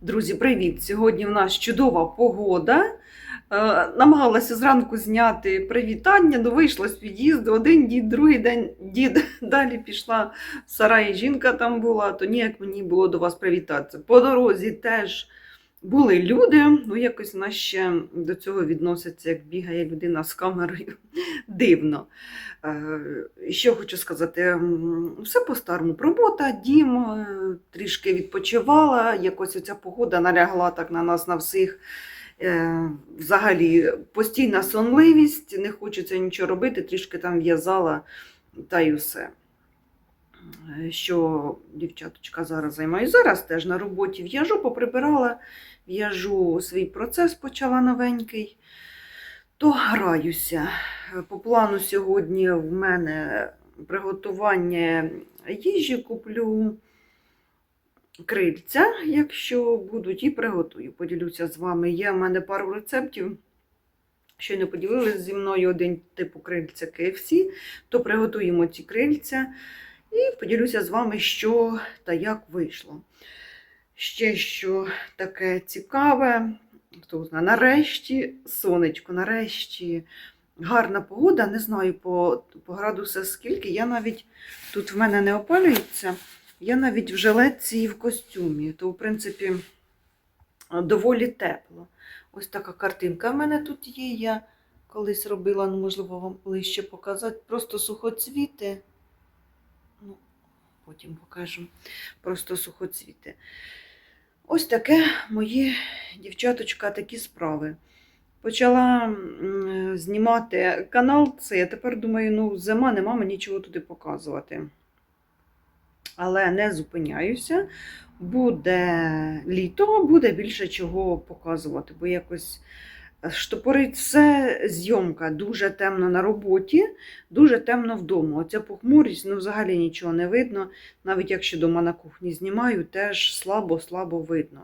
Друзі, привіт! Сьогодні в нас чудова погода. Е, намагалася зранку зняти привітання, але вийшла з під'їзду. Один дід, другий день дід. Далі пішла в сарай, жінка там була, то ніяк мені було до вас привітатися. По дорозі теж були люди, ну якось нас ще до цього відносяться, як бігає людина з камерою. Дивно. Е, Що хочу сказати, все по-старому. Робота, дім, е, трішки відпочивала, якось оця погода налягла так на нас, на всіх. Е, Взагалі постійна сонливість, не хочеться нічого робити, трішки там в'язала та й усе. Що дівчаточка зараз займаю. Зараз теж на роботі в'яжу, поприбирала, в'яжу свій процес, почала новенький, то граюся. По плану сьогодні в мене приготування їжі куплю крильця, якщо будуть, і приготую. Поділюся з вами. Є в мене пару рецептів. Щойно поділилися зі мною один типу крильця KFC, то приготуємо ці крильця і поділюся з вами, що та як вийшло. Ще що таке цікаве, хто знає, нарешті сонечко, нарешті гарна погода. Не знаю по, по градусах скільки. Я навіть тут в мене не опалюється. Я навіть в жилетці і в костюмі, то, в принципі, доволі тепло. Ось така картинка в мене тут є. Я колись робила, ну, можливо, вам ближче показати. Просто сухоцвіти. Потім покажу. Просто сухоцвіти. Ось таке мої дівчаточка, такі справи. Почала знімати канал це. Я тепер думаю, ну, зима, нема мені нічого туди показувати але не зупиняюся. Буде літо, буде більше чого показувати, бо якось штопорить все зйомка. Дуже темно на роботі, дуже темно вдома. Оця похмурість, ну взагалі нічого не видно. Навіть якщо вдома на кухні знімаю, теж слабо-слабо видно.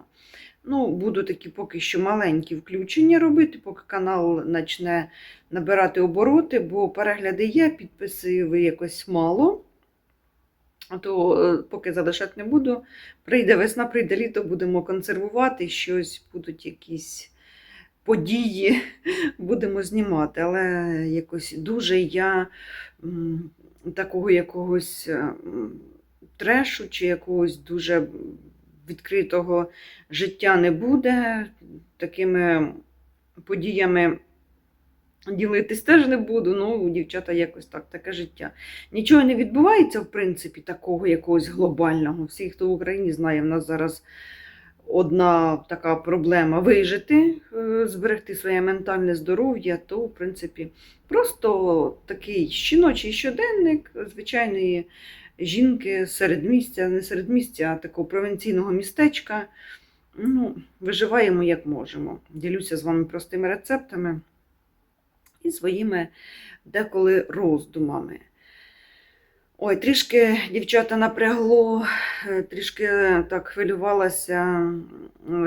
Ну, Буду такі поки що маленькі включення робити, поки канал почне набирати обороти, бо перегляди є, підписів якось мало. То е, поки залишати не буду. Прийде весна, прийде літо, будемо консервувати щось, будуть якісь події, будемо знімати. Але якось дуже я такого якогось е, трешу чи якогось дуже відкритого життя не буде. Такими подіями Ділитись теж не буду, ну, дівчата якось так, таке життя. Нічого не відбувається, в принципі, такого якогось глобального. Всі, хто в Україні знає, в нас зараз одна така проблема вижити, е, зберегти своє ментальне здоров'я, то, в принципі, просто такий жіночий щоденник звичайної жінки середмістя, не середмістя, а такого провінційного містечка. Ну, Виживаємо як можемо. Ділюся з вами простими рецептами і своїми деколи роздумами. Ой, трішки дівчата напрягло, е, трішки так хвилювалася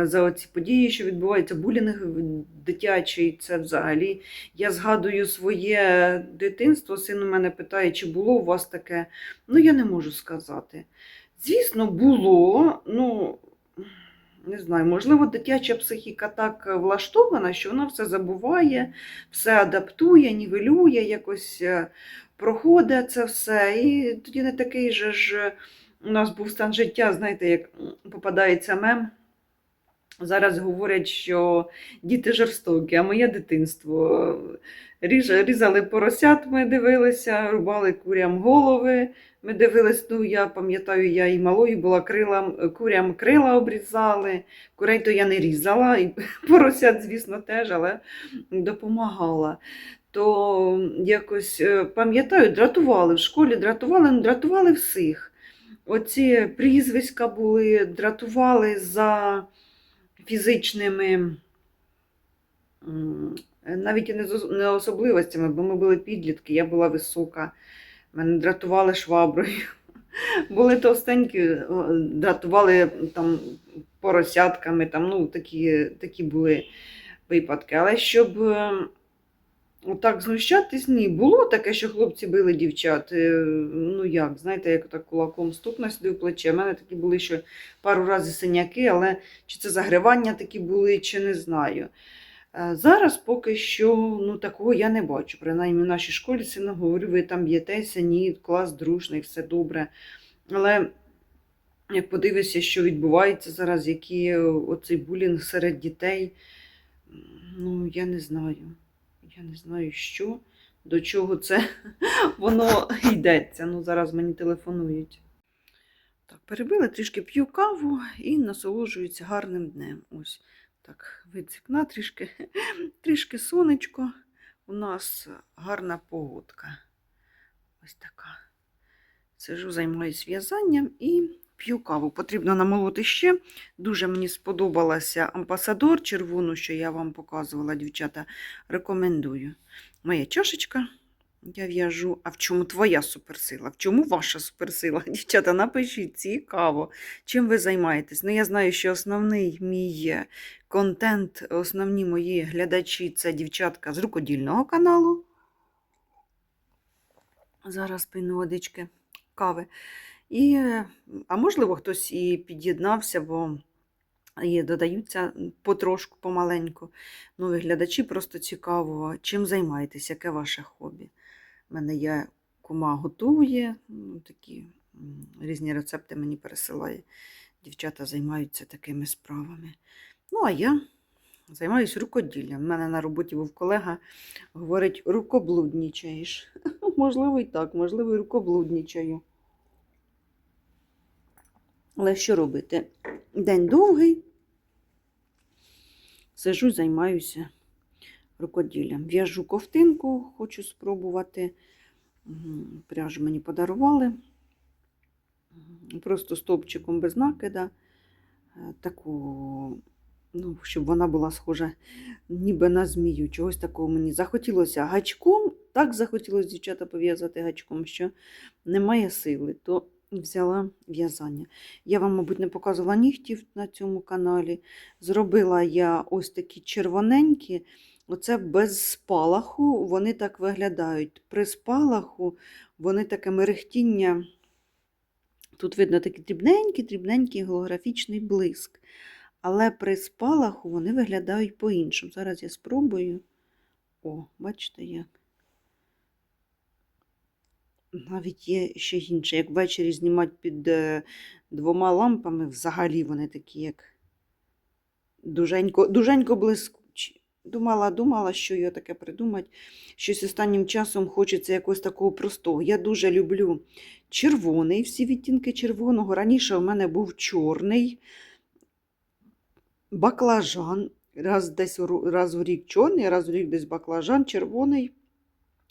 за оці події, що відбувається, булінг дитячий. Це взагалі. Я згадую своє дитинство. Син у мене питає, чи було у вас таке. Ну, я не можу сказати. Звісно, було. ну, не знаю, можливо, дитяча психіка так влаштована, що вона все забуває, все адаптує, нівелює, якось е, проходить це все. І тоді не такий же ж у нас був стан життя, знаєте, як попадається мем. Зараз говорять, що діти жорстокі, а моє дитинство. Різали поросят, ми дивилися, рубали курям голови. Ми дивились, ну я пам'ятаю, я і малою була крила, курям крила обрізали. Курей то я не різала, і поросят, звісно, теж, але допомагала. То якось е, пам'ятаю, дратували в школі, дратували, ну дратували всіх. Оці прізвиська були, дратували за фізичними. Навіть і не особливостями, бо ми були підлітки, я була висока, мене дратували шваброю. Були товстенькі, дратували там поросятками, там, ну, такі, такі були випадки. Але щоб Отак знущатись ні. Було таке, що хлопці били дівчат. Е, Ну як, знаєте, як так кулаком стукне сюди в плече. У мене такі були ще пару разів синяки, але чи це загривання такі були, чи не знаю. Е, Зараз поки що ну, такого я не бачу. Принаймні в нашій школі сильно говорю, ви там б'єтеся, ні, клас дружний, все добре. Але як подивишся, що відбувається зараз, який е, оцей булінг серед дітей, ну я не знаю. Я не знаю, що, до чого це воно йдеться. Ну, зараз мені телефонують. Так, перебили, трішки п'ю каву і насолоджуюся гарним днем. Ось так, вид з трішки, трішки сонечко. У нас гарна погодка. Ось така. Сижу, займаюсь в'язанням і п'ю каву. Потрібно намолоти ще. Дуже мені сподобалася амбасадор червону, що я вам показувала, дівчата. Рекомендую. Моя чашечка. Я в'яжу. А в чому твоя суперсила? В чому ваша суперсила? Дівчата, напишіть цікаво, чим ви займаєтесь. Ну, я знаю, що основний мій контент, основні мої глядачі це дівчатка з рукодільного каналу. Зараз пину водички кави. І, е, а можливо, хтось і під'єднався, бо і додаються потрошку, помаленьку. Нові глядачі просто цікаво, чим займаєтесь, яке ваше хобі. У мене є кума готує, ну, такі різні рецепти мені пересилає. Дівчата займаються такими справами. Ну, а я займаюся рукоділлям. У мене на роботі був колега, говорить, рукоблуднічаєш. Можливо, і так, можливо, і рукоблуднічаю. Але що робити? День довгий. Сижу, займаюся рукоділлям. В'яжу ковтинку, хочу спробувати. Пряжу мені подарували. Просто стовпчиком без накида. Е, Таку, ну, щоб вона була схожа ніби на змію. Чогось такого мені захотілося гачком. Так захотілося дівчата пов'язати гачком, що немає сили, то взяла в'язання. Я вам, мабуть, не показувала нігтів на цьому каналі. Зробила я ось такі червоненькі, оце без спалаху, вони так виглядають. При спалаху вони таке мерехтіння. Тут видно такий дрібненький, дрібненький голографічний блиск. Але при спалаху вони виглядають по-іншому. Зараз я спробую. О, бачите як. Навіть є ще інше. Як ввечері знімати під е, двома лампами, взагалі вони такі, як дуженько, дуженько блискучі. Думала, думала, що його таке придумати. Щось останнім часом хочеться якогось такого простого. Я дуже люблю червоний, всі відтінки червоного. Раніше у мене був чорний баклажан. Раз десь раз у рік чорний, раз у рік десь баклажан, червоний.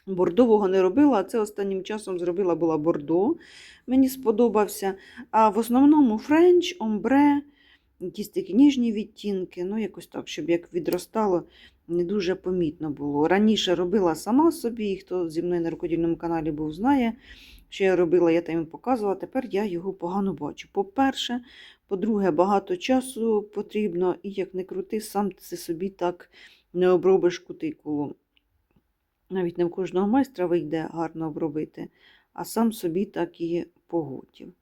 Бордового не робила, а це останнім часом зробила була бордо. Мені сподобався. А в основному френч, омбре, якісь такі ніжні відтінки. Ну, якось так, щоб як відростало, не дуже помітно було. Раніше робила сама собі, і хто зі мною на рукодільному каналі був, знає, що я робила, я там їм показувала. Тепер я його погано бачу. По-перше, по-друге, багато часу потрібно, і як не крути, сам ти собі так не обробиш кутикулу. Навіть не в кожного майстра вийде гарно обробити, а сам собі так і поготів.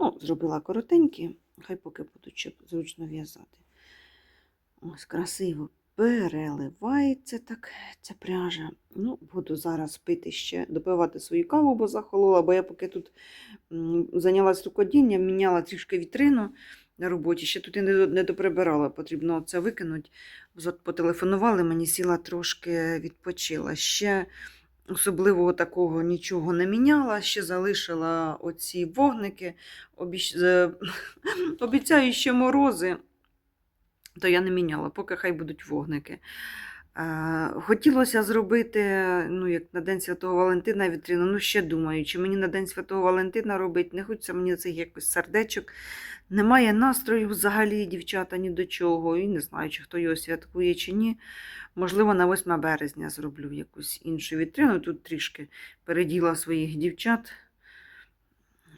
Ну, зробила коротенькі, хай поки будуть ще зручно в'язати. Ось красиво переливається так ця пряжа. Ну, буду зараз пити ще, допивати свою каву, бо захолола, бо я поки тут зайнялась рукодінням, міняла трішки вітрину на роботі, ще тут і не, доприбирала, потрібно це викинути. Потелефонували, мені сіла трошки відпочила. Ще особливого такого нічого не міняла, ще залишила оці вогники. Обіцяю ще морози, то я не міняла, поки хай будуть вогники. Хотілося зробити, ну, як на День Святого Валентина вітрину, ну ще думаю, чи мені на День Святого Валентина робити, не хочеться мені цих якось сердечок. Немає настрою взагалі, дівчата, ні до чого. І не знаю, чи хто його святкує, чи ні. Можливо, на 8 березня зроблю якусь іншу вітрину. Тут трішки переділа своїх дівчат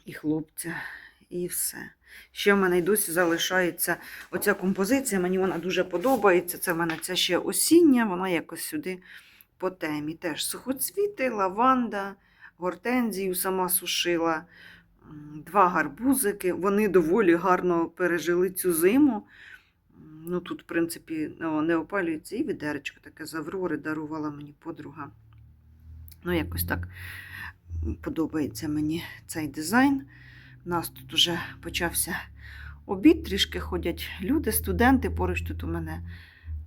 і хлопця, і все. Ще в мене й досі залишається оця композиція, мені вона дуже подобається. Це в мене ця ще осіння, вона якось сюди по темі. Теж сухоцвіти, лаванда, гортензію сама сушила, два гарбузики. Вони доволі гарно пережили цю зиму. Ну, тут, в принципі, не опалюється і відеречко таке з Аврори дарувала мені подруга. Ну, якось так подобається мені цей дизайн. У нас тут уже почався обід, трішки ходять люди, студенти. Поруч тут у мене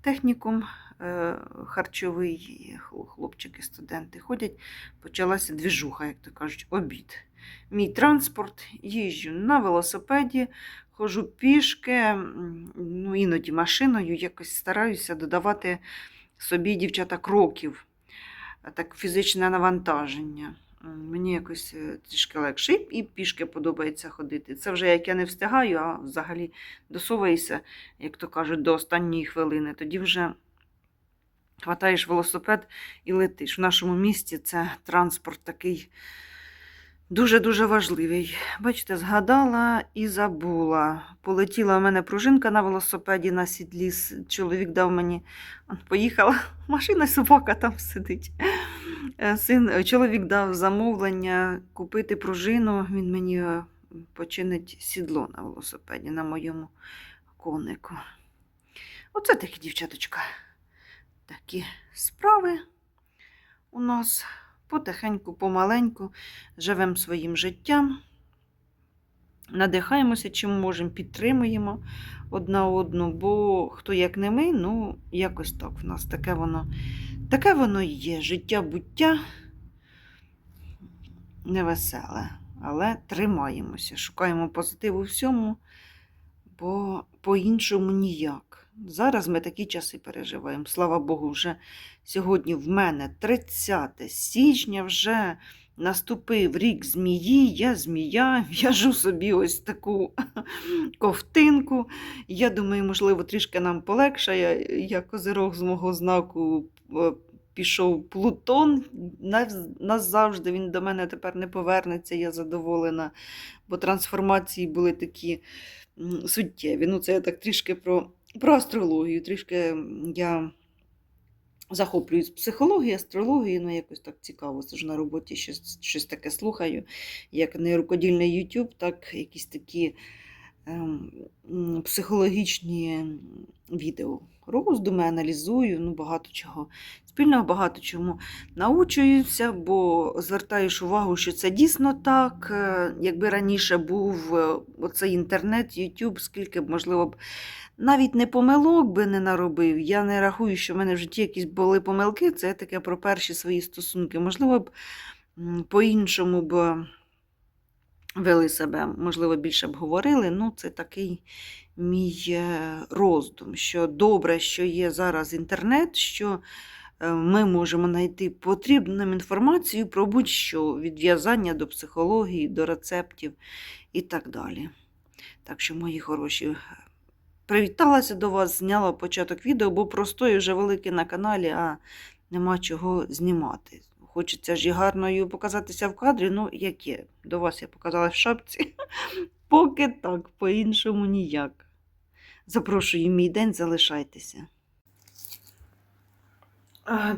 технікум е, харчовий, хлопчики, студенти ходять. Почалася двіжуха, як то кажуть, обід. Мій транспорт, їжджу на велосипеді, ходжу пішки, ну, іноді машиною, якось стараюся додавати собі дівчата кроків, так фізичне навантаження. Мені якось е, трішки легше. І пішки подобається ходити. Це вже як я не встигаю, а взагалі досовуюся, як то кажуть, до останньої хвилини. Тоді вже хватаєш велосипед і летиш. В нашому місті це транспорт такий дуже-дуже важливий. Бачите, згадала і забула. Полетіла у мене пружинка на велосипеді на сідлі. Чоловік дав мені, поїхала, машина, собака там сидить. Е, Син, е, чоловік дав замовлення купити пружину. Він мені е, починить сідло на велосипеді на моєму конику. Оце такі, дівчаточка, такі справи у нас потихеньку, помаленьку живемо своїм життям, надихаємося, чим можемо, підтримуємо одна одну, бо хто як не ми, ну якось так в нас таке воно, таке воно і є. Життя буття невеселе, але тримаємося, шукаємо позитиву всьому, бо по-іншому ніяк. Зараз ми такі часи переживаємо. Слава Богу, вже сьогодні в мене 30 січня, вже наступив рік змії, я змія, в'яжу собі ось таку ковтинку. Я думаю, можливо, трішки нам полегшає. Я козирог з мого знаку е, пішов Плутон. Назавжди він до мене тепер не повернеться, я задоволена, бо трансформації були такі суттєві. Ну, це я так трішки про, про астрологію. Трішки я захоплююсь психологією, астрологією, ну якось так цікаво. Це ж на роботі щось, щось таке слухаю, як не рукодільний YouTube, так якісь такі ем, психологічні відео. Роздуми, аналізую, ну багато чого. Спільного багато чому научуюся, бо звертаєш увагу, що це дійсно так. Е, Якби раніше був е, оцей інтернет, YouTube, скільки б, можливо, б навіть не помилок би не наробив. Я не рахую, що в мене в житті якісь були помилки. Це таке про перші свої стосунки. Можливо б по-іншому б вели себе, можливо, більше б говорили. Ну, це такий мій е, роздум, що добре, що є зараз інтернет, що е, ми можемо знайти потрібну інформацію про будь-що від в'язання до психології, до рецептів і так далі. Так що, мої хороші, привіталася до вас, зняла початок відео, бо простої вже великий на каналі, а нема чого знімати. Хочеться ж і гарною показатися в кадрі, ну яке? До вас я показала в шапці. Поки так, по-іншому ніяк. Запрошую мій день, залишайтеся.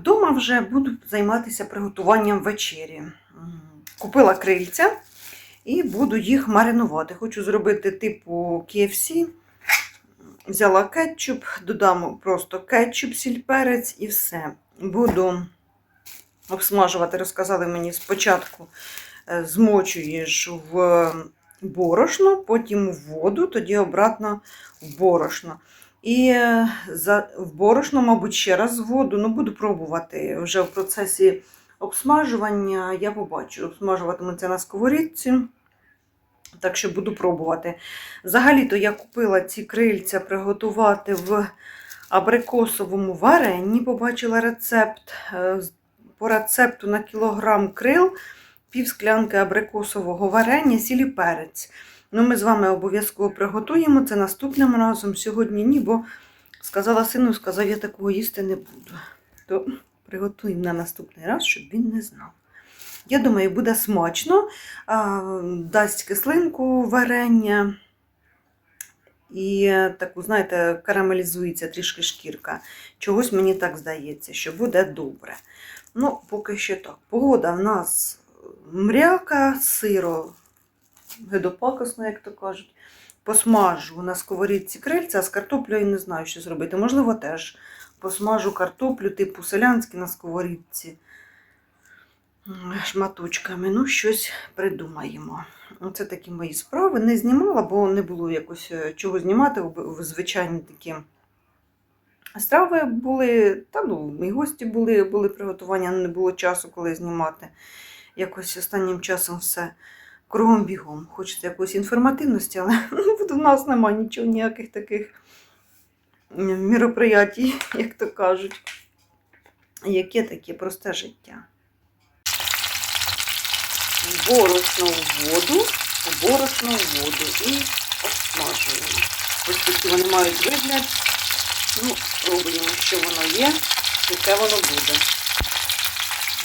Дома вже буду займатися приготуванням вечері. Купила крильця і буду їх маринувати. Хочу зробити типу KFC. Взяла кетчуп, додам просто кетчуп, сіль, перець і все. Буду обсмажувати, розказали мені спочатку е, змочуєш в борошно, потім в воду, тоді обратно в борошно. І е, в борошно, мабуть, ще раз в воду. Ну, буду пробувати вже в процесі обсмажування. Я побачу, обсмажуватиметься на сковорідці. Так що буду пробувати. Взагалі-то я купила ці крильця приготувати в абрикосовому варенні. Побачила рецепт. Е, По рецепту на кілограм крил, пів склянки абрикосового варення, сілі перець. Ну, ми з вами обов'язково приготуємо це наступним разом. Сьогодні ні, бо сказала сину, сказав, я такого їсти не буду. То приготуємо на наступний раз, щоб він не знав. Я думаю, буде смачно, дасть кислинку варення. і таку, знаєте, карамелізується трішки шкірка. Чогось мені так здається, що буде добре. Ну, поки що так. Погода в нас мряка, сиро, гидопакосно, як то кажуть. Посмажу на сковорідці крильця, а з картоплею не знаю, що зробити. Можливо, теж посмажу картоплю, типу селянські на сковорідці шматочками. Ну, щось придумаємо. Оце такі мої справи. Не знімала, бо не було якось е, чого знімати. Звичайні такі страви були, та ну, і гості були, були приготування, не було часу, коли знімати. Якось останнім часом все кругом бігом. Хочеться якоїсь інформативності, але в нас немає нічого, ніяких таких м, міроприятій, як то кажуть. Яке таке просте життя. Борошно в воду, борошно в воду і обсмажуємо. Ось такі вони мають вигляд. Ну, спробуємо, що воно є, яке воно буде.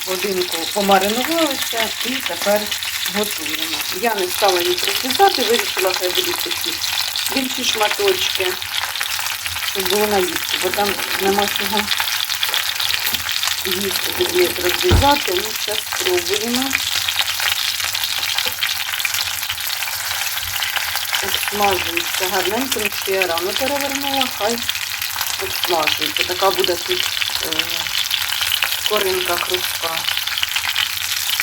Годинку помаринувалися і тепер готуємо. Я не стала їх розрізати, вирішила, хай будуть такі більші шматочки, щоб було наїсти, бо там нема чого їсти розрізати. Ну, зараз спробуємо. Обсмажується гарненько, ще я рано перевернула, хай обсмажується. Така буде тут е, коринка хрустка.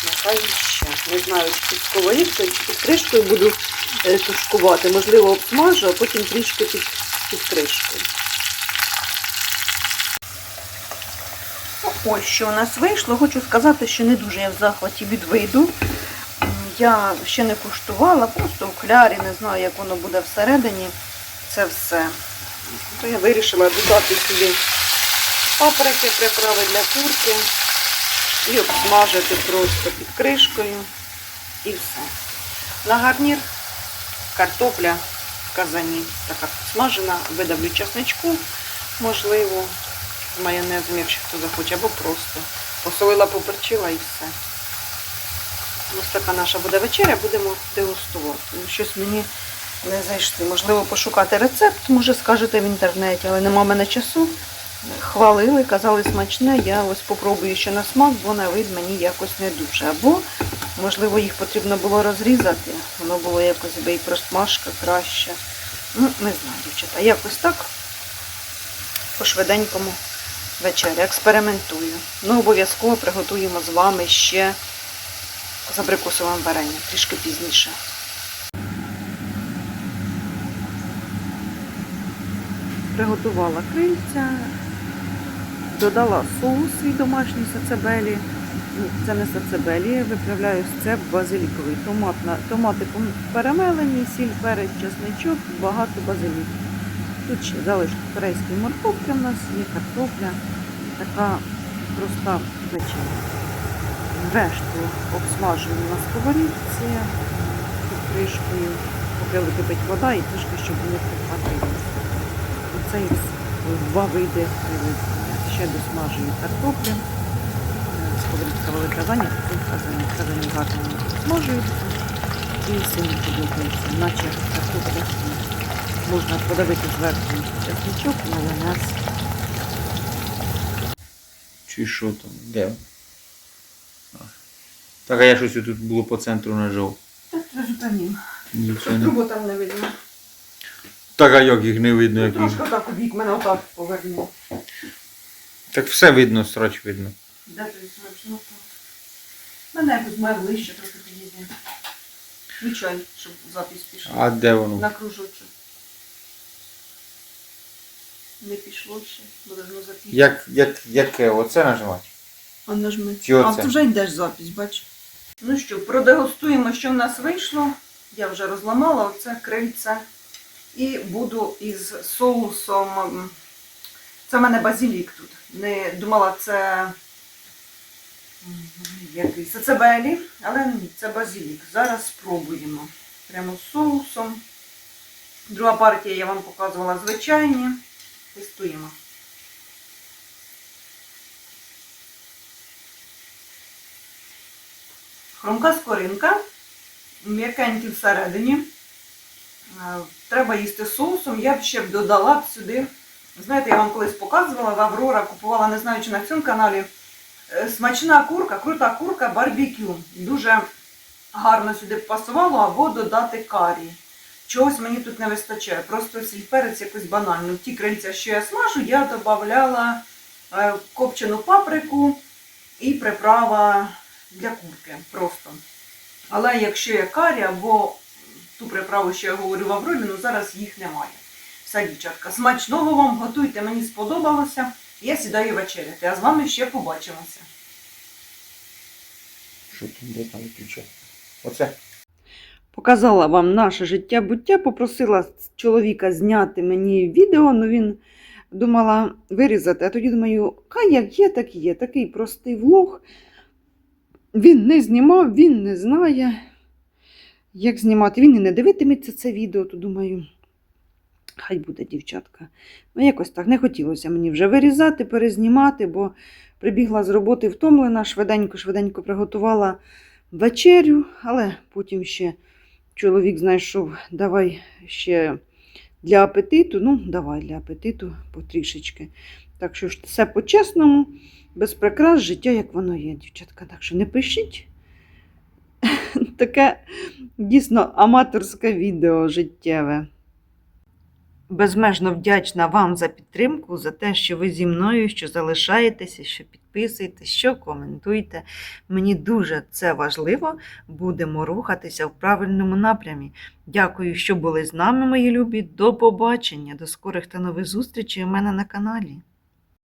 Нехай ще. Не знаю, чи під сковорідкою, чи під кришкою буду е, тушкувати. Можливо, обсмажу, а потім трішки під, під кришкою. Ось що у нас вийшло. Хочу сказати, що не дуже я в захваті від виду. Я ще не куштувала, просто в клярі, не знаю, як воно буде всередині. Це все. То я вирішила додати сюди паприки, приправи для курки і обсмажити просто під кришкою. І все. На гарнір картопля в казані, така смажена, видавлю часничку, можливо, з майонезом, якщо хто захоче, або просто. Посолила, поперчила і все. Ось така наша буде вечеря, будемо дегустувати. Ну, Щось мені не зайшли. Можливо, пошукати рецепт, може скажете в інтернеті, але нема в мене часу. Хвалили, казали смачне, я ось попробую ще на смак, бо на вид мені якось не дуже. Або, можливо, їх потрібно було розрізати, воно було якось би і просмажка краще. Ну, не знаю, дівчата. Якось так по швиденькому вечері. Експериментую. Ну, обов'язково приготуємо з вами ще з абрикосовим варенням, трішки пізніше. Приготувала крильця, додала соус свій домашній сацебелі. Це не сацебелі, виправляю це базиліковий. Томатна, томати перемелені, сіль, перець, чесничок, багато базиліку. Тут ще залишки корейської морковки в нас є картопля, така проста вечеря. Решту обсмажую на сковорідці під кришкою, поки википить вода і трішки, щоб не прихватилося. Оце Два види. Ще досмажую картоплю. Е, Сковорідка велика зайнята, казані, гарно смажуються. І сильно подобається, наче картопля можна подавити зверху чесничок, майонез. Чи що там? Де? Так, а я щось тут було по центру нажав. Так, не- трубу там не видно. Так, а як їх не видно, як їх. Трошки так у бік мене отак поверну. Так все видно, срач видно. Де той смачно? Мене якось має ближче трохи підійде. Включай, щоб запись пішла. А де воно? На кружочок. Не пішло ще, бо должно запіти. Як, як, яке? Оце нажимати? А нажми. Чи А оце? ти вже йдеш запись, бач. Ну що, продегустуємо, що в нас вийшло. Я вже розламала оце крильце. І буду із соусом. Це в мене базилік тут. Не думала, це який сацебелі, але ні, це базилік. Зараз спробуємо. Прямо з соусом. Друга партія я вам показувала звичайні. Тестуємо. Хрумка скоринка, м'якенькі всередині. Е, Треба їсти соусом. Я б ще б додала б сюди. Знаєте, я вам колись показувала в Аврора, купувала, не знаю, чи на цьому каналі. е, Смачна курка, крута курка барбекю. Дуже гарно сюди б пасувало, або додати карі. Чогось мені тут не вистачає. Просто сіль перець якось банально. Ті крильця, що я смажу, я додавала е, копчену паприку і приправа для курки. Просто. Але якщо є карі або ту приправу, що я говорю в Авролі, ну зараз їх немає. Все, дівчатка, смачного вам готуйте, мені сподобалося. Я сідаю вечеряти, а з вами ще побачимося. Що тут де там виключати? Оце. Показала вам наше життя буття, попросила чоловіка зняти мені відео, але він думала вирізати. А тоді думаю, хай як є, так і є. Такий простий влог. Він не знімав, він не знає, як знімати. Він і не дивитиметься це відео, то думаю, хай буде дівчатка. Ну, якось так не хотілося мені вже вирізати, перезнімати, бо прибігла з роботи втомлена, швиденько-швиденько приготувала вечерю, але потім ще чоловік знайшов, давай ще для апетиту. Ну, давай для апетиту потрішечки. Так що ж все по-чесному, без прикрас, життя, як воно є, дівчатка. Так що не пишіть. Таке дійсно аматорське відео життєве. Безмежно вдячна вам за підтримку, за те, що ви зі мною, що залишаєтеся, що підписуєтесь, що коментуєте. Мені дуже це важливо. Будемо рухатися в правильному напрямі. Дякую, що були з нами, мої любі. До побачення, до скорих та нових зустрічей у мене на каналі.